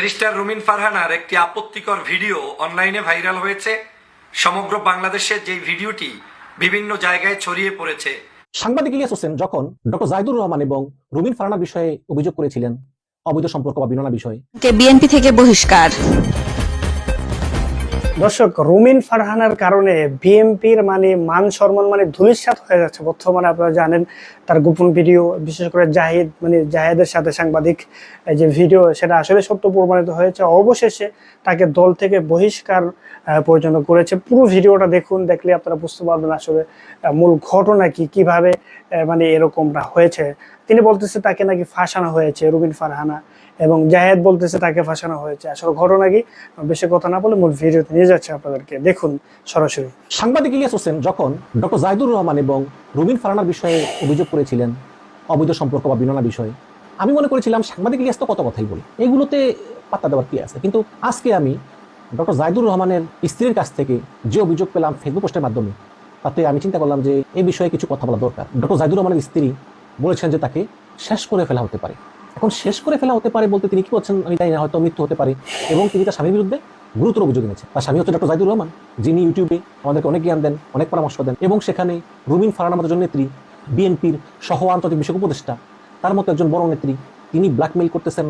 Barrister রুমিন ফারহানার একটি আপত্তিকর video অনলাইনে ভাইরাল হয়েছে। সমগ্র বাংলাদেশে যে ভিডিওটি বিভিন্ন জায়গায় ছড়িয়ে পড়েছে। সাংবাদিক ইলিয়াস হোসেন যখন ডক্টর জাহিদুর রহমান এবং রুমিন ফারহানা বিষয়ে অভিযোগ করেছিলেন অবৈধ সম্পর্ক বা বিননা বিষয়ে। কে বিএনপি থেকে বহিষ্কার। দর্শক, রুমিন ফারহানার কারণে বিএনপির মানে মান সম্মান মানে ধুলিস্বাত হয়ে যাচ্ছে। বর্তমানে আপনারা জানেন, তার গোপন ভিডিও, বিশেষ করে জাহিদ মানে জাহেদের সাথে সাংবাদিক যে ভিডিও, সেটা আসলে সত্য প্রমাণিত হয়েছে। অবশেষে তাকে দল থেকে বহিষ্কার পর্যন্ত করেছে। পুরো ভিডিওটা দেখুন, দেখলে আপনারা বুঝতে পারবেন আসলে মূল ঘটনা কি, কীভাবে মানে এরকমটা হয়েছে। তিনি বলতেছে, তাকে নাকি ফাঁসানো হয়েছে রুবিন ফারহানা। এবং জাহেদ বলতেছে তাকে ফাঁসানো হয়েছে। আসলে ঘটনা কি? বেশি কথা না বলে মূল ভিডিওতে নিয়ে যাচ্ছে আপনাদেরকে। দেখুন সরাসরি। সাংবাদিক ইলিয়াস হোসেন যখন ডক্টর জাহিদুর রহমান এবং রুমিন ফারানার বিষয়ে অভিযোগ করেছিলেন, অবৈধ সম্পর্ক বা বিননা বিষয়ে, আমি মনে করেছিলাম সাংবাদিক ইলিয়াস তো কত কথাই বলি। এগুলোতে পাত্তা দেওয়ার কি আছে? কিন্তু আজকে আমি ডক্টর জাহিদুর রহমানের স্ত্রীর কাছ থেকে যে অভিযোগ পেলাম ফেসবুক পোস্টের মাধ্যমে, তাতে আমি চিন্তা করলাম যে এই বিষয়ে কিছু কথা বলা দরকার। ডক্টর জাহিদুর রহমানের স্ত্রী বলেছেন যে তাকে শেষ করে ফেলা হতে পারে। এখন শেষ করে ফেলা হতে পারে বলতে তিনি কি করছেন আমি জানি না, হয়তো মৃত্যু হতে পারে। এবং তিনি তার স্বামীর বিরুদ্ধে গুরুতর অভিযোগ এনেছেন। তার স্বামী হচ্ছে ডক্টর জাহিদুর রহমান, যিনি ইউটিউবে আমাদেরকে অনেক জ্ঞান দেন, অনেক পরামর্শ দেন এবং সেখানে রুমিন ফারানা মতো নেত্রী, বিএনপির সহ আন্তর্জাতিক বিষয়ক উপদেষ্টা। তার মতো একজন বড় নেত্রী, তিনি ব্ল্যাকমেইল করতেছেন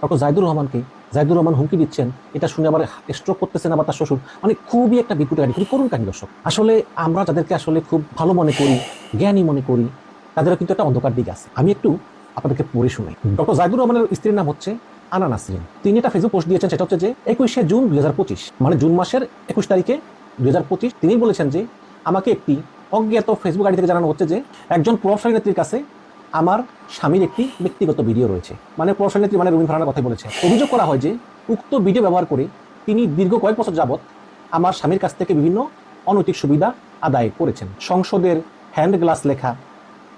ডক্টর জাহিদুর রহমানকে। জাহিদুর রহমান হুমকি দিচ্ছেন, এটা শুনে আবার স্ট্রোক করতেছেন আবার তার শ্বশুর। মানে খুবই একটা বিপুট কাহিনী খুবই করুণ কাহিনী দর্শক। আসলে আমরা যাদেরকে আসলে খুব ভালো মনে করি, জ্ঞানী মনে করি, তাদেরও কিন্তু একটা অন্ধকার দিক আছে। আমি একটু আপনাদেরকে পড়ে শুনে। ডক্টর জাহিদুর রহমানের স্ত্রীর নাম হচ্ছে আনা নাসরিন। তিনি একটা ফেসবুক পোস্ট দিয়েছেন, সেটা হচ্ছে যে একুশে জুন দু হাজার পঁচিশ মানে জুন মাসের একুশ তারিখে দুই তিনি বলেছেন যে আমাকে একটি অজ্ঞাত ফেসবুক আইডি থেকে জানানো হচ্ছে যে একজন প্রভাবশালী নেত্রীর কাছে আমার স্বামীর একটি ব্যক্তিগত ভিডিও রয়েছে। মানে প্রভাবশালী নেত্রী মানে রবীন্দ্র ফারানার কথা বলেছে। অভিযোগ করা হয় যে উক্ত ভিডিও ব্যবহার করে তিনি দীর্ঘ কয়েক বছর যাবৎ আমার স্বামীর কাছ থেকে বিভিন্ন অনৈতিক সুবিধা আদায় করেছেন। সংসদের হ্যান্ড গ্লাস লেখা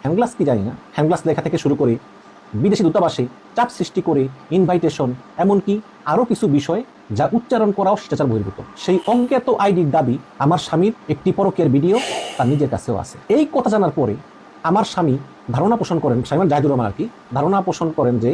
হ্যান্ড গ্লাস কি জানি না। হ্যান্ড গ্লাস লেখা থেকে শুরু করে বিদেশি দূতাবাসে চাপ সৃষ্টি করে ইনভাইটেশন এমনকি আরও কিছু বিষয় যা উচ্চারণ করাও শিষ্টাচার বহির্ভূত। সেই অজ্ঞাত আইডির দাবি, আমার স্বামীর একটি পরকের ভিডিও তার নিজের কাছেও আছে। এই কথা জানার পরে আমার স্বামী ধারণা পোষণ করেন, স্বামী জাহিদুর রহমান আর কি, ধারণা পোষণ করেন যে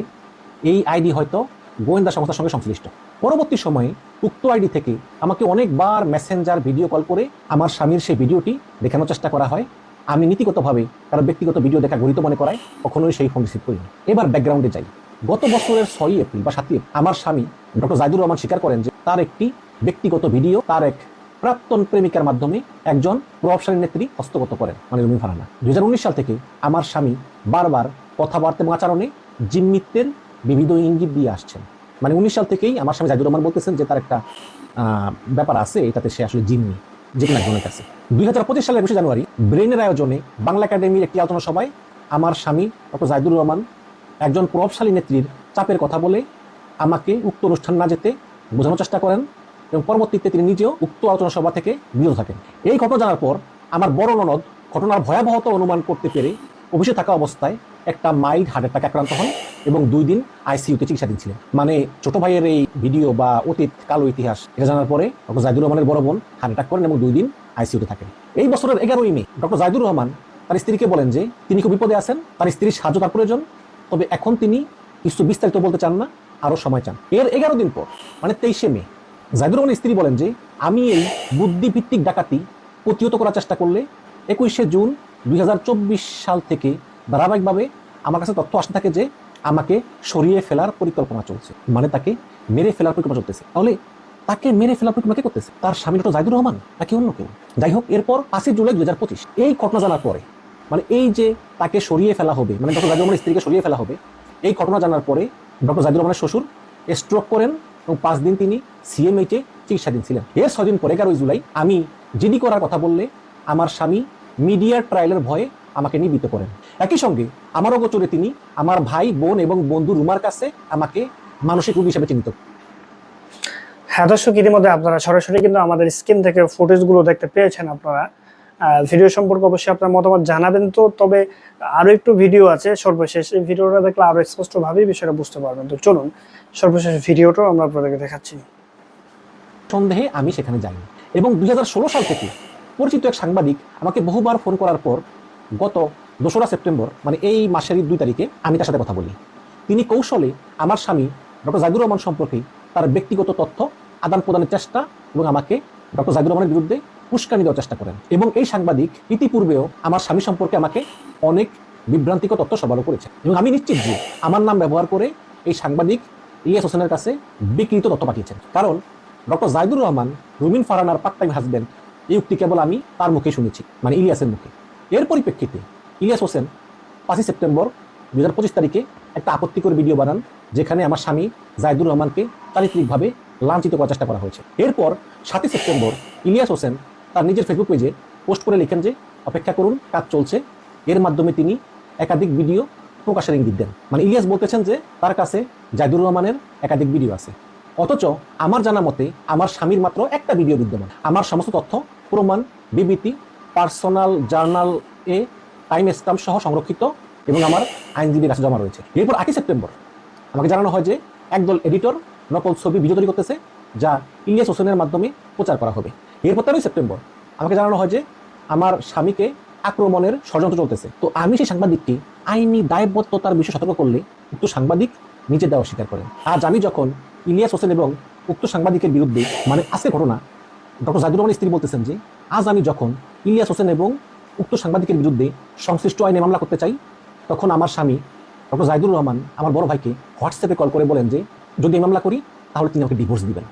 এই আইডি হয়তো গোয়েন্দা সংস্থার সঙ্গে সংশ্লিষ্ট। পরবর্তী সময়ে উক্ত আইডি থেকে আমাকে অনেকবার মেসেঞ্জার ভিডিও কল করে আমার স্বামীর সেই ভিডিওটি দেখানোর চেষ্টা করা হয়। আমি নীতিগতভাবে কারও ব্যক্তিগত ভিডিও দেখা গরিত মনে করায় কখনোই সেই ফোন রিসিভ করিনি। এবার ব্যাকগ্রাউন্ডে যাই। গত বছরের ছয়ই এপ্রিল বা সাতই আমার স্বামী ডক্টর জাহিদুর রহমান স্বীকার করেন যে তার একটি ব্যক্তিগত ভিডিও তার এক প্রাক্তন প্রেমিকার মাধ্যমে একজন প্রভাবশালী নেত্রী হস্তগত করেন মানে রুমিন ফারানা। দুই সাল থেকে আমার স্বামী বারবার কথাবার্তা এবং আচরণে জিম্মিত্বের বিবিধ ইঙ্গিত দিয়ে আসছেন। মানে উনিশ সাল থেকেই আমার স্বামী জাহিদুর রহমান বলতেছেন যে তার একটা ব্যাপার আছে, এটাতে সে আসলে জিম্মি, যে কোনো একজনের কাছে। দুই হাজার পঁচিশ সালের একুশে জানুয়ারি ব্রেনের আয়োজনে বাংলা একাডেমির একটি আলোচনা সভায় আমার স্বামী ডক্টর জাহিদুর রহমান একজন প্রভাবশালী নেত্রীর চাপের কথা বলে আমাকে উক্ত অনুষ্ঠান না যেতে বোঝানোর চেষ্টা করেন এবং পরবর্তীতে তিনি নিজেও উক্ত আলোচনা সভা থেকে বিরত থাকেন। এই ঘটনা জানার পর আমার বড় ননদ ঘটনার ভয়াবহতা অনুমান করতে পেরে অফিসে থাকা অবস্থায় একটা মাইল্ড হার্ট অ্যাটাক আক্রান্ত হন এবং দুই দিন আইসিইউতে চিকিৎসাধীন ছিলেন। মানে ছোট ভাইয়ের এই ভিডিও বা অতীত কালো ইতিহাস এটা জানার পরে ডক্টর জাহিদুর রহমানের বড় বোন হার্ট অ্যাটাক করেন এবং দুই দিন আইসিইউতে থাকেন। এই বছরের এগারোই মে, ডক্টর জাহিদুর রহমান তার স্ত্রীকে বলেন যে, তিনি খুব বিপদে আছেন, তার স্ত্রীর সাহায্য তার প্রয়োজন, তবে এখন তিনি কিছু বিস্তারিত বলতে চান না, আরও সময় চান। এর এগারো দিন পর মানে তেইশে মে, জাহিদুর রহমানের স্ত্রী বলেন যে, আমি এই বুদ্ধিভিত্তিক ডাকাতি প্রতিহত করার চেষ্টা করলে একুশে জুন দুই হাজার চব্বিশ সাল থেকে ধারাবাহিকভাবে আমার কাছে তথ্য আসতে থাকে যে, আমাকে সরিয়ে ফেলার পরিকল্পনা চলছে মানে তাকে মেরে ফেলার পরিকল্পনা চলতেছে। তাহলে তাকে মেরে ফেলার পরিকল্পনা করতেছে? তার স্বামী ডক্টর জাহিদুর রহমান নাকি অন্য কেউ? যাই হোক এরপর পাঁচই জুলাই দু হাজার পঁচিশ, এই ঘটনা জানার পরে মানে এই যে তাকে সরিয়ে ফেলা হবে মানে ডক্টর জাহিদুর রহমানের স্ত্রীকে সরিয়ে ফেলা হবে, এই ঘটনা জানার পরে ডক্টর জাহিদুর রহমানের শ্বশুর স্ট্রোক করেন এবং পাঁচ দিন তিনি সিএমএইচে চিকিৎসাধীন ছিলেন। এর ছয় দিন পরে, এগারোই জুলাই, আমি জিডি করার কথা বললে, আমার স্বামী মিডিয়ার ট্রায়ালের ভয়ে আমাকে নিবৃত্ত করেন। একই সঙ্গে আমারও অগোচরে তিনি আমার ভাই, বোন এবং বন্ধু রুমার কাছে আমাকে মানসিক রোগী হিসেবে চিহ্নিত হ্যাঁ দর্শক ইতিমধ্যে আপনারা সরাসরি কিন্তু আমাদের স্ক্রিন থেকে ফুটেজগুলো দেখতে পেয়েছেন আপনারা। ভিডিও সম্পর্কে অবশ্যই আপনার মতামত জানাবেন তো, তবে আরও একটু ভিডিও আছে, সর্বশেষ এই ভিডিওটা দেখলে আরও স্পষ্টভাবেই বিষয়টা বুঝতে পারবেন। তো চলুন, সর্বশেষ ভিডিওটাও আমরা আপনাদেরকে দেখাচ্ছি। সন্দেহে আমি সেখানে যাইনি এবং দুই হাজার ষোলো সাল থেকে পরিচিত এক সাংবাদিক আমাকে বহুবার ফোন করার পর গত দোসরা সেপ্টেম্বর মানে এই মাসের দুই তারিখে আমি তার সাথে কথা বলি। তিনি কৌশলে আমার স্বামী ডক্টর জাহিদুর রহমান সম্পর্কে তার ব্যক্তিগত তথ্য আদান প্রদানের চেষ্টা এবং আমাকে ডক্টর জাহিদুর রহমানের বিরুদ্ধে উস্কানি দেওয়ার চেষ্টা করেন। এবং এই সাংবাদিক ইতিপূর্বেও আমার স্বামী সম্পর্কে আমাকে অনেক বিভ্রান্তিকর তথ্য সরবরাহ করেছে। এবং আমি নিশ্চিত যে আমার নাম ব্যবহার করে এই সাংবাদিক ইলিয়াস হোসেনের কাছে বিকৃত তথ্য পাঠিয়েছেন। কারণ ডক্টর জাহিদুর রহমান, রুমিন ফারানার পার্ট টাইম হাজব্যান্ড এই উক্তি কেবল আমি তার মুখে শুনেছি মানে ইলিয়াসের মুখে। এর পরিপ্রেক্ষিতে ইলিয়াস হোসেন পাঁচই সেপ্টেম্বর দু হাজার পঁচিশ তারিখে একটা আপত্তিকর ভিডিও বানান, যেখানে আমার স্বামী জাহিদুর রহমানকে চারিত্রিকভাবে লাঞ্ছিত করার চেষ্টা করা হয়েছে। এরপর সাতই সেপ্টেম্বর ইলিয়াস হোসেন তার নিজের ফেসবুক পেজে পোস্ট করে লিখেন যে, অপেক্ষা করুন, কাজ চলছে। এর মাধ্যমে তিনি একাধিক ভিডিও প্রকাশের ইঙ্গিত দেন। মানে ইলিয়াস বলতেছেন যে, তার কাছে জাহিদুর রহমানের একাধিক ভিডিও আছে। অথচ আমার জানা মতে, আমার স্বামীর মাত্র একটা ভিডিও বিদ্যমান। আমার সমস্ত তথ্য, প্রমাণ, বিবৃতি, personal journal a time stamp সহ সংরক্ষিত এবং আমার আইনজীবীর কাছে জমা রয়েছে। এরপর আটই সেপ্টেম্বর আমাকে জানানো হয় যে, একদল এডিটর নকল ছবি ভিডিও তৈরি করতেছে, যা ইলিয়াস হোসেনের মাধ্যমে প্রচার করা হবে। এরপর তেরোই সেপ্টেম্বর, আমাকে জানানো হয় যে আমার স্বামীকে আক্রমণের ষড়যন্ত্র চলতেছে। তো আমি সেই সাংবাদিককে আইনি দায়বদ্ধতার বিষয়ে সতর্ক করলে উক্ত সাংবাদিক নিজে দেওয়া স্বীকার করেন আজ আমি যখন ইলিয়াস হোসেন এবং উক্ত সাংবাদিকের বিরুদ্ধে মানে আজকে ঘটনা, ডক্টর জাহিদুর রহমানের স্ত্রী বলতেছেন যে, আজ আমি যখন ইলিয়াস হোসেন এবং উক্ত সাংবাদিকের বিরুদ্ধে সংশ্লিষ্ট আইনে মামলা করতে চাই, তখন আমার স্বামী ডক্টর জাহিদুর রহমান আমার বড় ভাইকে হোয়াটসঅ্যাপে কল করে বলেন যে যদি এই মামলা করি, তাহলে তিনি আমাকে ডিভোর্স দিবেন।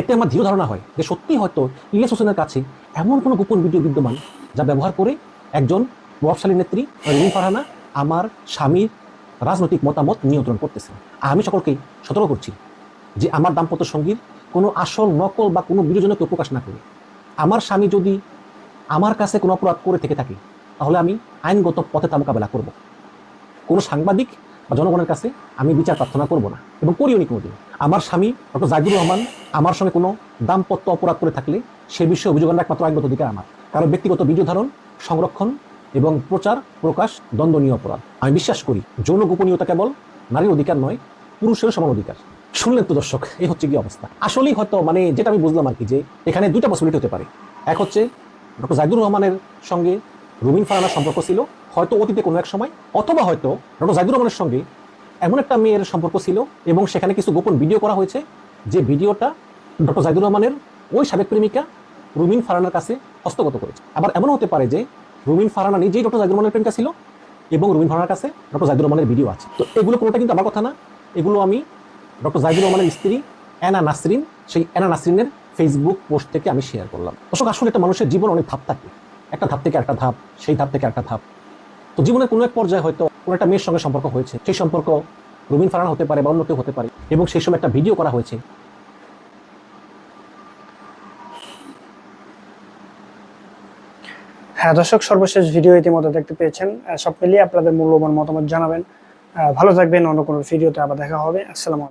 এতে আমার দৃঢ় ধারণা হয় যে সত্যিই হয়তো ইলিয়াস হোসেনের কাছে এমন কোনো গোপন ভিডিও বিদ্যমান যা ব্যবহার করে একজন প্রভাবশালী নেত্রী রিমিন ফারহানা, আমার স্বামীর রাজনৈতিক মতামত নিয়ন্ত্রণ করতেছে। আর আমি সকলকেই সতর্ক করছি যে আমার দাম্পত্য সঙ্গীর কোনো আসল নকল বা কোনো বিরোজনকে প্রকাশ না করে। আমার স্বামী যদি আমার কাছে কোনো অপরাধ করে থেকে থাকে, তাহলে আমি আইনগত পথে তা মোকাবেলা করব। কোনো সাংবাদিক বা জনগণের কাছে আমি বিচার প্রার্থনা করব না এবং করিও নি কোনোদিন। আমার স্বামী, ডক্টর জাহিদুর রহমান, আমার সঙ্গে কোনো দাম্পত্য অপরাধ করে থাকলে সে বিষয়ে অভিযোগ আনার একমাত্র আইনগত অধিকার আমার। কারণ ব্যক্তিগত ভিডিও ধারণ, সংরক্ষণ এবং প্রচার, প্রকাশ দ্বন্দ্বনীয় অপরাধ। আমি বিশ্বাস করি, যৌন গোপনীয়তা কেবল নারীর অধিকার নয় পুরুষের সমান অধিকার। শুনলেন তো দর্শক এই হচ্ছে কি অবস্থা? আসলেই হয়তো মানে যেটা আমি বুঝলাম আর কি যে এখানে দুইটা পসিবিলিটি হতে পারে। এক হচ্ছে, ডক্টর জাহিদুর রহমানের সঙ্গে রুমিন ফারানার সম্পর্ক ছিল হয়তো অতীতে কোনো এক সময়, অথবা হয়তো ডক্টর জাহিদুর রহমানের সঙ্গে এমন একটা মেয়ের সম্পর্ক ছিল এবং সেখানে কিছু গোপন ভিডিও করা হয়েছে, যে ভিডিওটা ডক্টর জাহিদুর রহমানের ওই সাবেক প্রেমিকা রুমিন ফারানার কাছে হস্তগত করেছে। আবার এমন হতে পারে যে রুমিন ফারানা নিজেই ডক্টর জাহিদুর রহমানের প্রেমিকা ছিল এবং রুমিন ফারানার কাছে ডক্টর জাহিদুর রহমানের ভিডিও আছে। তো এগুলো কোনোটা কিন্তু আমার কথা না, এগুলো আমি ডক্টর জাহিদুর রহমানের স্ত্রী অ্যানা নাসরিন, সেই অ্যানা নাসরিনের ফেসবুক পোস্ট থেকে আমি শেয়ার করলাম। দর্শক, আসলে একটা মানুষের জীবন অনেক ধাপ থাকে। একটা ধাপ থেকে একটা ধাপ, সেই ধাপ থেকে একটা ধাপ। তো জীবনের কোনো এক পর্যায়ে হয়তো কোনো একটা মেয়ের সঙ্গে সম্পর্ক হয়েছে। সেই সম্পর্ক রবীন ফারান হতে পারে বা অন্য কেউ হতে পারে এবং সেই সময় একটা ভিডিও করা হয়েছে। হ্যাঁ দর্শক, সর্বশেষ ভিডিও ইতিমধ্যে দেখতে পেয়েছেন। সব মিলিয়ে আপনাদের মূল্যবান মতামত জানাবেন। ভালো থাকবেন, অন্য কোনো ভিডিওতে আবার দেখা হবে। আসসালামু